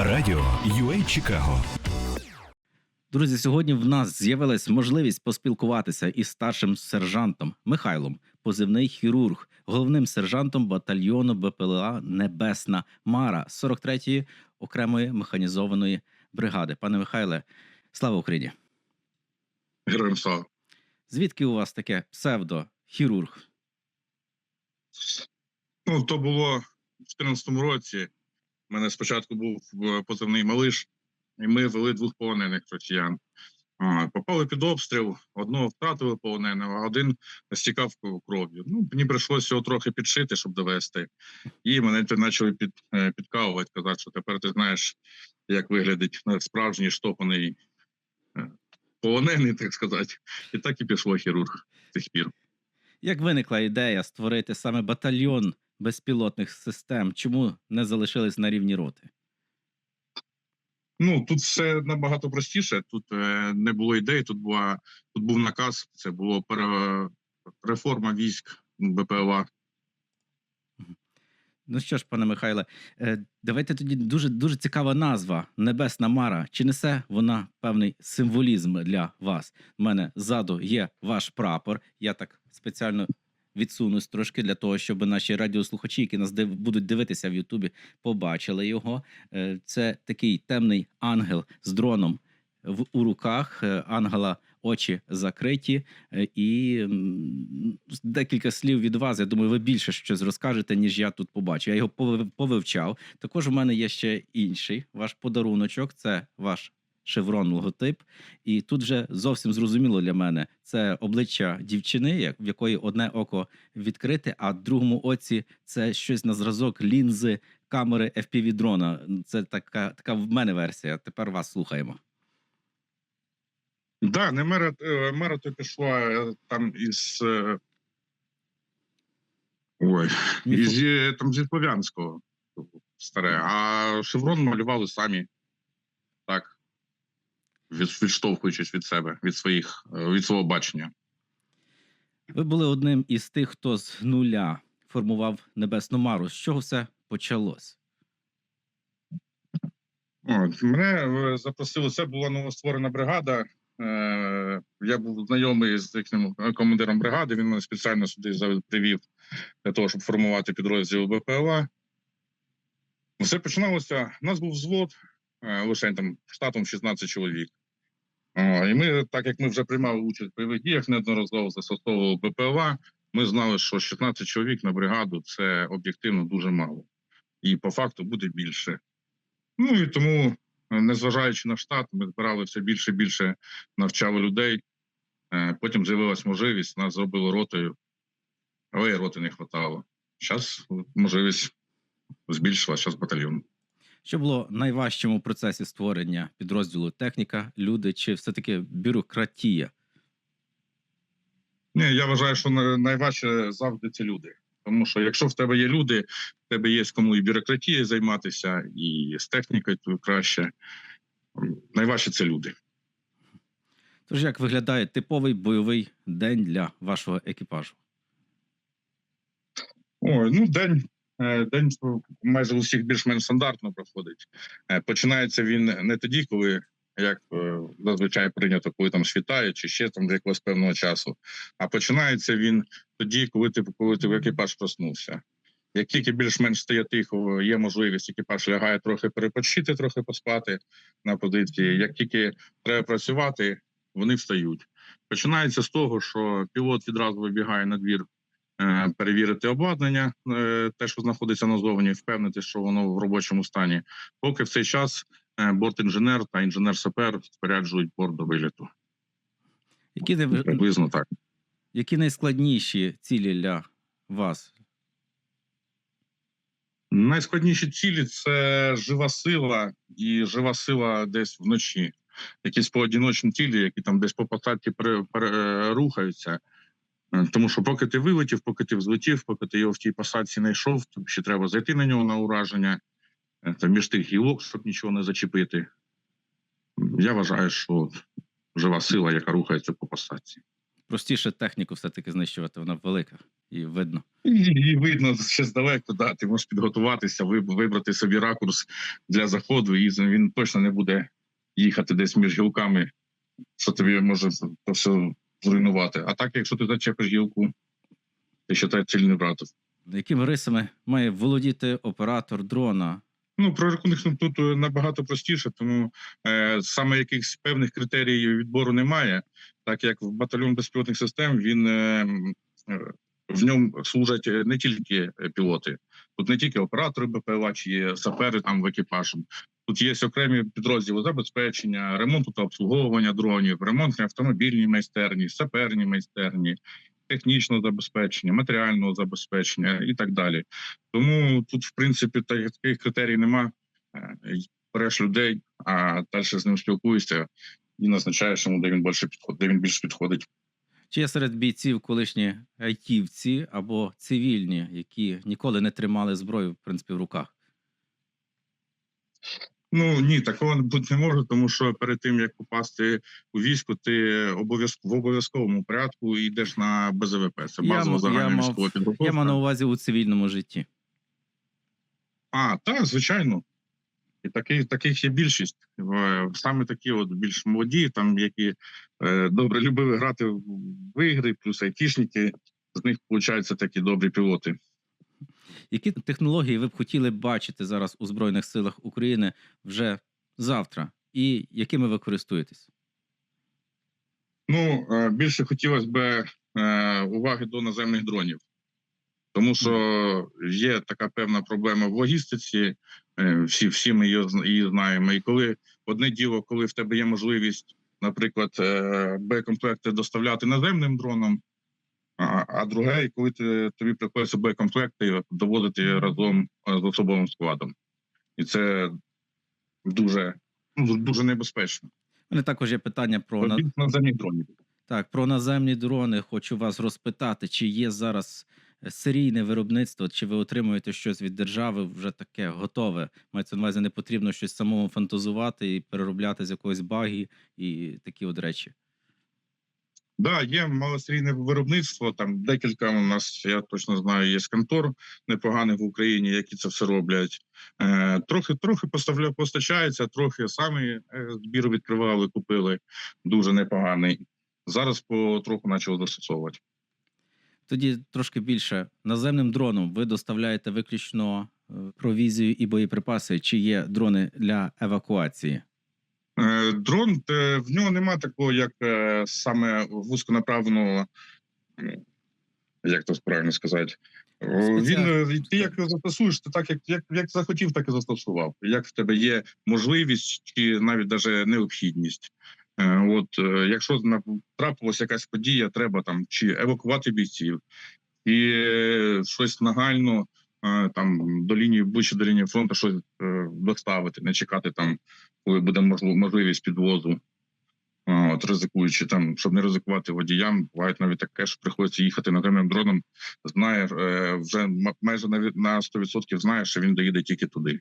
Радіо UA Чикаго Друзі, сьогодні в нас з'явилась можливість поспілкуватися із старшим сержантом Михайлом, позивний хірург, головним сержантом батальйону БПЛА Небесна Мара 43-ї окремої механізованої бригади. Пане Михайле, слава Україні! Героям слава. Звідки у вас таке псевдо хірург? Ну, то було в 2014 році. У мене спочатку був е, позивний малиш, і ми вели двох полонених росіян. Попали під обстріл, одного втратили полоненого, а один стікав кров'ю. Ну, мені прийшлося його трохи підшити, щоб довести. І мене почали під, е, підкалувати, казати, що тепер ти знаєш, як виглядить е, справжній штопаний полонений, так сказати. І так і пішло хірург з тих пір. Як виникла ідея створити саме батальйон безпілотних систем? Чому не залишились на рівні роти? Ну тут все набагато простіше. Тут е, не було ідей. Тут була тут був наказ. Це було пере, реформа військ БПЛА. Ну що ж, пане Михайле, е, давайте тоді дуже дуже цікава назва Небесна Мара. Чи несе вона певний символізм для вас? У мене ззаду є ваш прапор. Я так спеціально відсунусь трошки для того, щоб наші радіослухачі, які нас див, будуть дивитися в Ютубі, побачили його. Е, Це такий темний ангел з дроном в у руках. Е, Ангела очі закриті. Е, І декілька слів від вас. Я думаю, ви більше щось розкажете, ніж я тут побачу. Я його повивчав. Також у мене є ще інший ваш подаруночок. Це ваш шеврон логотип. І тут вже зовсім зрозуміло для мене це обличчя дівчини, в якої одне око відкрите, а в другому оці це щось на зразок лінзи камери fpv дрона. Це така, така в мене версія. Тепер вас слухаємо. Да, не мера е, мера то пішла е, там із е, ой, із там зі Слов'янського старе. А шеврон малювали самі відштовхуючись від себе, від своїх е, від свого бачення. Ви були одним із тих, хто з нуля формував небесну мару. З чого все почалось? От, мене е, запросили, це була новостворена бригада. Е, я був знайомий з їхнім командиром бригади. Він мене спеціально сюди привів для того, щоб формувати підрозділ БПЛА. Все починалося. У нас був взвод, лише там штатом 16 чоловік. І ми, так як ми вже приймали участь в бойових діях, неодноразово застосовували БПЛА, ми знали, що 16 чоловік на бригаду це об'єктивно дуже мало. І по факту буде більше. Ну і тому, е, незважаючи на штат, ми збирали все більше і більше, навчали людей. Е, Потім з'явилась можливість, нас зробили ротою, але і роти не вистачало. Зараз можливість збільшилася, зараз батальйон. Що було найважчим у процесі створення підрозділу техніка, люди чи все-таки бюрократія? Ні, я вважаю, що найважче завжди це люди. Тому що якщо в тебе є люди, в тебе є кому і бюрократією займатися, і з технікою то краще. Найважче це люди. Тож як виглядає типовий бойовий день для вашого екіпажу? Ой, ну день. Е, День майже у всіх більш-менш стандартно проходить. Е, Починається він не тоді, коли як е, зазвичай прийнято, коли там світає, чи ще там до якогось певного часу. А починається він тоді, коли ти коли ти в екіпаж проснувся. Як тільки більш-менш стає тихо, є можливість, екіпаж лягає трохи перепочити, трохи поспати на позиції. Як тільки треба працювати, вони встають. Починається з того, що пілот відразу вибігає на двір перевірити обладнання, е, те, що знаходиться назовні, впевнити, що воно в робочому стані. Поки в цей час е, бортінженер та інженер-сапер споряджують борт до виліту. Які, Приблизно так. які найскладніші цілі для вас? Найскладніші цілі це жива сила і жива сила десь вночі. Якісь поодіночні цілі, які там десь по посадці рухаються. Е, Тому що поки ти вилетів, поки ти взлетів, поки ти його в тій посадці не йшов, тобі ще треба зайти на нього на ураження, е, там між тих гілок, щоб нічого не зачепити. Я вважаю, що жива сила, яка рухається по посадці. Простіше техніку все-таки знищувати, вона велика. і видно. І, і видно ще здалеку, да, ти можеш підготуватися, вибрати собі ракурс для заходу, і він точно не буде їхати десь між гілками, що тобі може то все зруйнувати. А так, якщо ти зачепиш гілку, ти ще та ціль не братив. Якими рисами має володіти оператор дрона? Ну, про рахунок тут е, набагато простіше, тому е, саме якихось певних критеріїв відбору немає, так як в батальйон безпілотних систем він е, е, в ньому служать е, не тільки пілоти, тут не тільки оператори БПЛА, чи є сапери там в екіпажі. Тут є окремі підрозділи забезпечення, ремонту та обслуговування дронів, ремонтні автомобільні майстерні, саперні майстерні, технічного забезпечення, матеріального забезпечення і так далі. Тому тут, в принципі, таких критерій нема. Е, Береш людей, а далі з ним спілкуєшся і назначаєш йому, де він більше підходить, де він більше підходить. Чи є серед бійців колишні айтівці або цивільні, які ніколи не тримали зброю в принципі в руках? Ну ні, такого бути не може, тому що перед тим як попасти у військо, ти обов'язково в обов'язковому порядку йдеш на БЗВП. Це Я базова загальна я мав- військова підготовка. Я маю на увазі у цивільному житті. А, так, звичайно. І таких, таких є більшість. Саме такі, от більш молоді, там які е, добре любили грати в в ігри, плюс айтішники. З них виходять такі добрі пілоти. Які технології ви б хотіли бачити зараз у Збройних силах України вже завтра? І якими ви користуєтесь? Ну, е, більше хотілося б е, уваги до наземних дронів, тому що є така певна проблема в логістиці. е, Всі, всі ми її, знаємо. І коли одне діло, коли в тебе є можливість, наприклад, боєкомплекти доставляти наземним дроном, а, а друге, коли ти, тобі приходиться боєкомплекти доводити разом е, з особовим складом. І це дуже, ну, дуже небезпечно. У мене також є питання про на... Більш наземних так, про наземні дрони. Хочу вас розпитати, чи є зараз серійне виробництво, чи ви отримуєте щось від держави вже таке готове? Мається на увазі, не потрібно щось самому фантазувати і переробляти з якоїсь баги і такі от речі. Да, є малосерійне виробництво. Там декілька у нас, я точно знаю, є контор непоганих в Україні, які це все роблять. Е, трохи трохи поставля, постачається, трохи самі е, збір відкривали, купили. Дуже непоганий. Зараз потроху почали застосовувати. Тоді трошки більше наземним дроном ви доставляєте виключно е, провізію і боєприпаси, чи є дрони для евакуації? Е, дрон е, в нього нема такого, як е, саме вузьконаправленого, як то правильно сказати. Він ти як його застосуєш, ти так як, як, як захотів, так і застосував. Як в тебе є можливість чи навіть даже необхідність. От якщо трапилася якась подія, треба там чи евакувати бійців, і щось нагально там до лінії ближче до лінії фронту щось доставити, не чекати там, коли буде можливість підвозу. От ризикуючи там, щоб не ризикувати водіям, буває навіть таке, що приходиться їхати наземним дроном. Знає е, вже майже на на 100% знає, що він доїде тільки туди.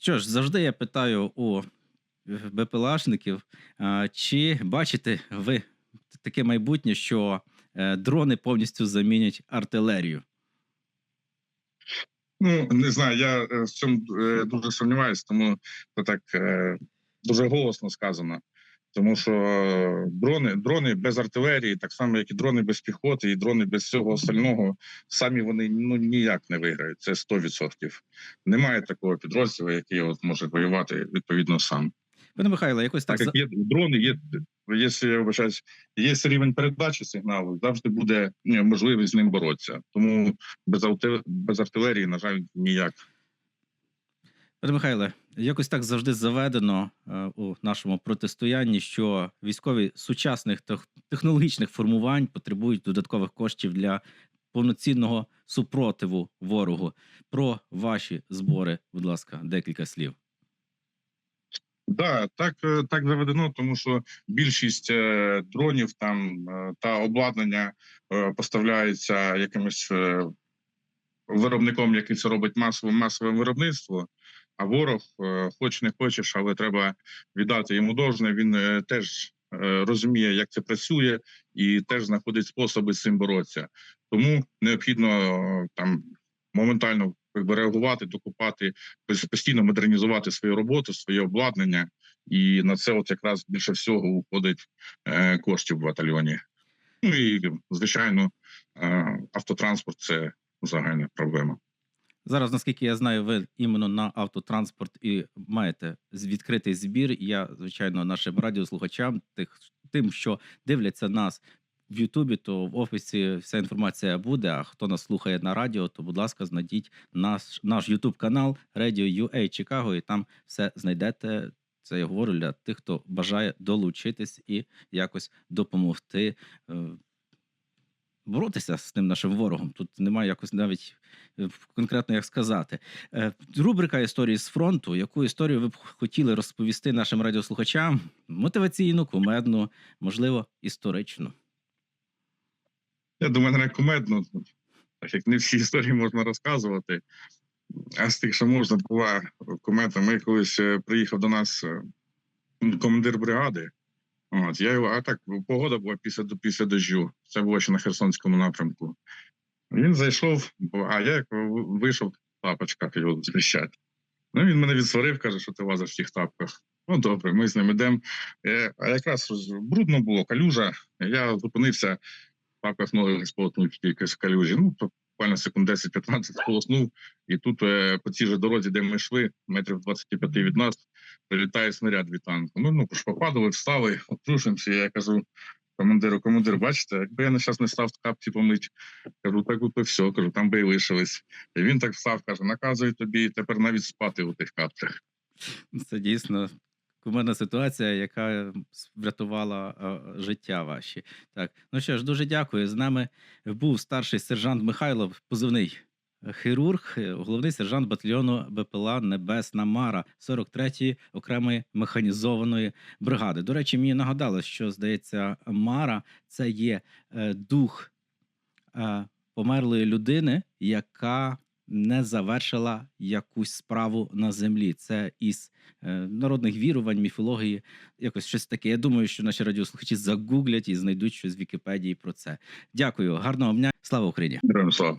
Що ж, завжди я питаю у БПЛАшників, чи бачите ви таке майбутнє, що е, дрони повністю замінять артилерію? Ну не знаю, я е, в цьому дуже сумніваюся, тому це так дуже голосно сказано. Тому що е, дрони, дрони без артилерії, так само як і дрони без піхоти, і дрони без всього остального, самі вони ну ніяк не виграють. Це 100%. Немає такого підрозділу, який от може воювати відповідно сам. Пане Михайло, якось так, Так як є дрони, є якщо я вибачаюсь, є рівень передачі сигналу, завжди буде можливість з ним боротися. Тому без без артилерії, на жаль, ніяк. Пане Михайле, якось так завжди заведено е, у нашому протистоянні, що військові сучасних тех- технологічних формувань потребують додаткових коштів для повноцінного супротиву ворогу. Про ваші збори, будь ласка, декілька слів. Да, так, е, так заведено, тому що більшість е, дронів там та обладнання поставляється якимось виробником, який це робить масове масове виробництво. А ворог, е, хоч не хочеш, але треба віддати йому должне. Він е, теж е, розуміє, як це працює, і теж знаходить способи з цим боротися. Тому необхідно там моментально реагувати, докупати, постійно модернізувати свою роботу, своє обладнання, і на це от якраз більше всього уходить коштів в батальйоні. Ну і звичайно, автотранспорт це загальна проблема. Зараз, наскільки я знаю, ви іменно на автотранспорт і маєте відкритий збір. Я, звичайно, нашим радіослухачам, тих, тим, що дивляться нас в Ютубі, то в офісі вся інформація буде. А хто нас слухає на радіо, то, будь ласка, знайдіть наш, наш Ютуб канал Radio UA Chicago, і там все знайдете. Це я говорю для тих, хто бажає долучитись і якось допомогти е, боротися з тим нашим ворогом. Тут немає якось навіть е, конкретно як сказати. Е, Рубрика історії з фронту. Яку історію ви б хотіли розповісти нашим радіослухачам? Мотиваційну, кумедну, можливо, історичну. Я думаю, не кумедно, так як не всі історії можна розказувати. А з тих, що можна, була кумедна. Ми колись е, приїхав до нас командир бригади. От, я його, а так, погода була після, після дощу. Це було ще на Херсонському напрямку. Він зайшов, а я як вийшов в тапочках його зустрічати. Ну, він мене відсварив, каже, що ти лазиш в тих тапках. Ну, добре, ми з ним йдемо. Е, А якраз брудно було, калюжа. Я зупинився, в тапках ноги сполоснуть тільки з калюжі. Ну, буквально секунд 10-15 сполоснув. І тут е, по цій же дорозі, де ми йшли, метрів 25 від нас, прилітає снаряд від танку. Ми ну, попадали, встали, обтрушимося. Я кажу командиру, командир, бачите, якби я на час не став капці помить, кажу, так от і все, кажу, там би і лишились. І він так встав, каже, наказую тобі тепер навіть спати у тих капцях. Це дійсно кумедна ситуація, яка врятувала е, життя ваші. Так, ну що ж, дуже дякую. З нами був старший сержант Михайлов, позивний хірург, е, головний сержант батальйону БПЛА Небесна Мара 43-ї окремої механізованої бригади. До речі, мені нагадали, що здається, Мара це є е, дух е, померлої людини, яка не завершила якусь справу на землі. Це із е, народних вірувань, міфології, якось щось таке. Я думаю, що наші радіослухачі загуглять і знайдуть щось з Вікіпедії про це. Дякую, гарного дня. Слава Україні! Героям слава.